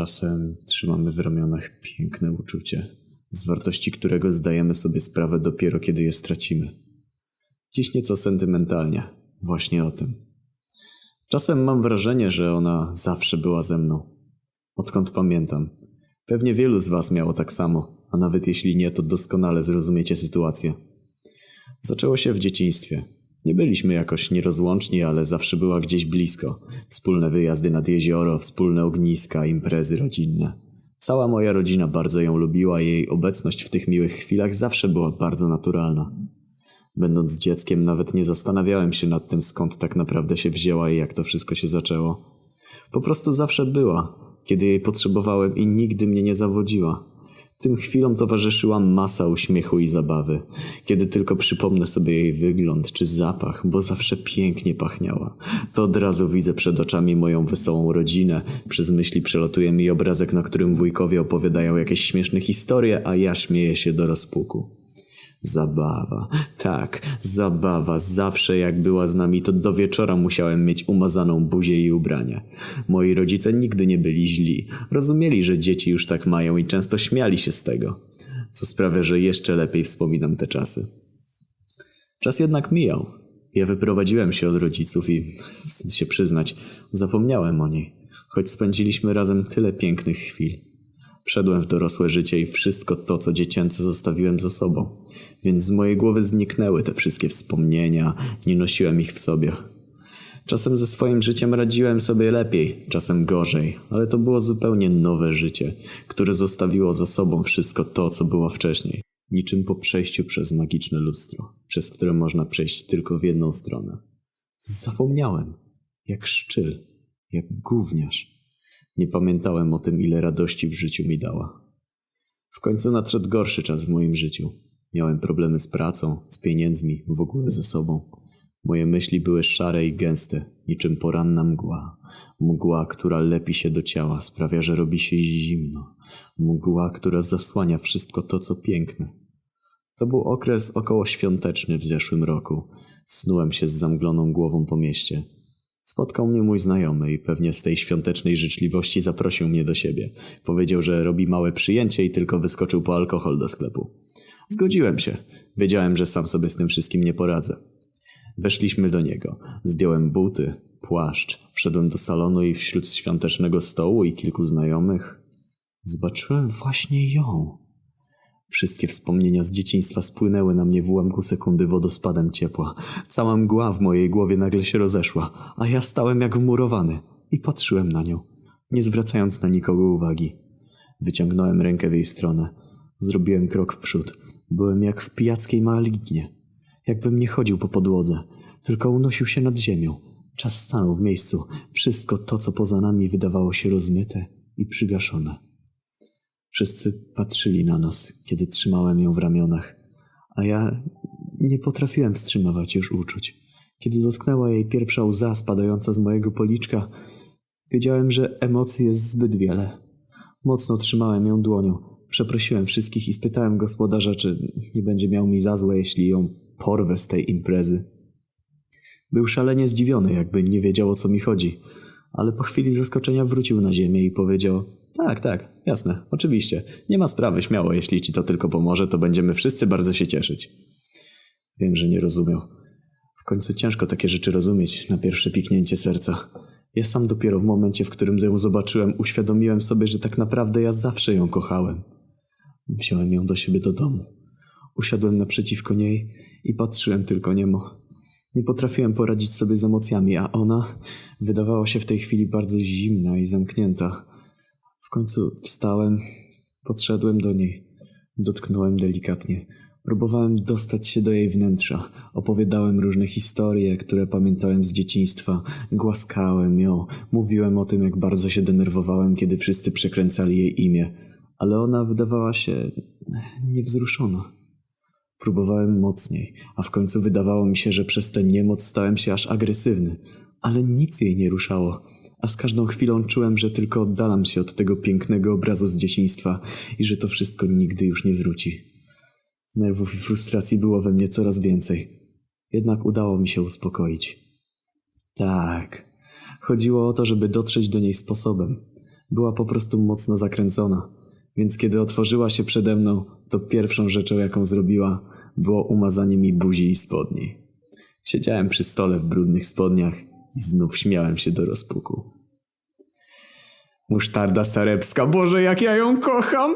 Czasem trzymamy w ramionach piękne uczucie, z wartości którego zdajemy sobie sprawę dopiero kiedy je stracimy. Dziś nieco sentymentalnie, właśnie o tym. Czasem mam wrażenie, że ona zawsze była ze mną. Odkąd pamiętam. Pewnie wielu z Was miało tak samo, a nawet jeśli nie, to doskonale zrozumiecie sytuację. Zaczęło się w dzieciństwie. Nie byliśmy jakoś nierozłączni, ale zawsze była gdzieś blisko. Wspólne wyjazdy nad jezioro, wspólne ogniska, imprezy rodzinne. Cała moja rodzina bardzo ją lubiła i jej obecność w tych miłych chwilach zawsze była bardzo naturalna. Będąc dzieckiem, nawet nie zastanawiałem się nad tym, skąd tak naprawdę się wzięła i jak to wszystko się zaczęło. Po prostu zawsze była, kiedy jej potrzebowałem i nigdy mnie nie zawodziła. Tym chwilom towarzyszyła masa uśmiechu i zabawy, kiedy tylko przypomnę sobie jej wygląd czy zapach, bo zawsze pięknie pachniała. To od razu widzę przed oczami moją wesołą rodzinę, przez myśli przelatuje mi obrazek, na którym wujkowie opowiadają jakieś śmieszne historie, a ja śmieję się do rozpuku. Zabawa. Tak, zabawa. Zawsze jak była z nami, to do wieczora musiałem mieć umazaną buzię i ubrania. Moi rodzice nigdy nie byli źli. Rozumieli, że dzieci już tak mają i często śmiali się z tego. Co sprawia, że jeszcze lepiej wspominam te czasy. Czas jednak mijał. Ja wyprowadziłem się od rodziców i, wstyd się przyznać, zapomniałem o niej, choć spędziliśmy razem tyle pięknych chwil. Wszedłem w dorosłe życie i wszystko to, co dziecięce zostawiłem za sobą, więc z mojej głowy zniknęły te wszystkie wspomnienia, nie nosiłem ich w sobie. Czasem ze swoim życiem radziłem sobie lepiej, czasem gorzej, ale to było zupełnie nowe życie, które zostawiło za sobą wszystko to, co było wcześniej. Niczym po przejściu przez magiczne lustro, przez które można przejść tylko w jedną stronę. Zapomniałem, jak szczyl, jak gówniarz. Nie pamiętałem o tym, ile radości w życiu mi dała. W końcu nadszedł gorszy czas w moim życiu. Miałem problemy z pracą, z pieniędzmi, w ogóle ze sobą. Moje myśli były szare i gęste, niczym poranna mgła. Mgła, która lepi się do ciała, sprawia, że robi się zimno. Mgła, która zasłania wszystko to, co piękne. To był okres około świąteczny w zeszłym roku. Snułem się z zamgloną głową po mieście. Spotkał mnie mój znajomy i pewnie z tej świątecznej życzliwości zaprosił mnie do siebie. Powiedział, że robi małe przyjęcie i tylko wyskoczył po alkohol do sklepu. Zgodziłem się. Wiedziałem, że sam sobie z tym wszystkim nie poradzę. Weszliśmy do niego. Zdjąłem buty, płaszcz, wszedłem do salonu i wśród świątecznego stołu i kilku znajomych zobaczyłem właśnie ją. Wszystkie wspomnienia z dzieciństwa spłynęły na mnie w ułamku sekundy wodospadem ciepła. Cała mgła w mojej głowie nagle się rozeszła, a ja stałem jak wmurowany i patrzyłem na nią, nie zwracając na nikogo uwagi. Wyciągnąłem rękę w jej stronę. Zrobiłem krok w przód. Byłem jak w pijackiej malignie. Jakbym nie chodził po podłodze, tylko unosił się nad ziemią. Czas stanął w miejscu. Wszystko to, co poza nami wydawało się rozmyte i przygaszone. Wszyscy patrzyli na nas, kiedy trzymałem ją w ramionach, a ja nie potrafiłem wstrzymywać już uczuć. Kiedy dotknęła jej pierwsza łza spadająca z mojego policzka, wiedziałem, że emocji jest zbyt wiele. Mocno trzymałem ją dłonią. Przeprosiłem wszystkich i spytałem gospodarza, czy nie będzie miał mi za złe, jeśli ją porwę z tej imprezy. Był szalenie zdziwiony, jakby nie wiedział o co mi chodzi, ale po chwili zaskoczenia wrócił na ziemię i powiedział: Tak, tak, jasne, oczywiście. Nie ma sprawy, śmiało, jeśli ci to tylko pomoże, to będziemy wszyscy bardzo się cieszyć. Wiem, że nie rozumiał. W końcu ciężko takie rzeczy rozumieć na pierwsze piknięcie serca. Ja sam dopiero w momencie, w którym ją zobaczyłem, uświadomiłem sobie, że tak naprawdę ja zawsze ją kochałem. Wziąłem ją do siebie do domu. Usiadłem naprzeciwko niej i patrzyłem tylko niemo. Nie potrafiłem poradzić sobie z emocjami, a ona wydawała się w tej chwili bardzo zimna i zamknięta. W końcu wstałem, podszedłem do niej, dotknąłem delikatnie. Próbowałem dostać się do jej wnętrza. Opowiadałem różne historie, które pamiętałem z dzieciństwa. Głaskałem ją. Mówiłem o tym, jak bardzo się denerwowałem, kiedy wszyscy przekręcali jej imię. Ale ona wydawała się niewzruszona. Próbowałem mocniej, a w końcu wydawało mi się, że przez tę niemoc stałem się aż agresywny. Ale nic jej nie ruszało a z każdą chwilą czułem, że tylko oddalam się od tego pięknego obrazu z dzieciństwa i że to wszystko nigdy już nie wróci. Nerwów i frustracji było we mnie coraz więcej. Jednak udało mi się uspokoić. Tak. Chodziło o to, żeby dotrzeć do niej sposobem. Była po prostu mocno zakręcona, więc kiedy otworzyła się przede mną, to pierwszą rzeczą, jaką zrobiła, było umazanie mi buzi i spodni. Siedziałem przy stole w brudnych spodniach i znów śmiałem się do rozpuku. Musztarda sarebska, Boże, jak ja ją kocham!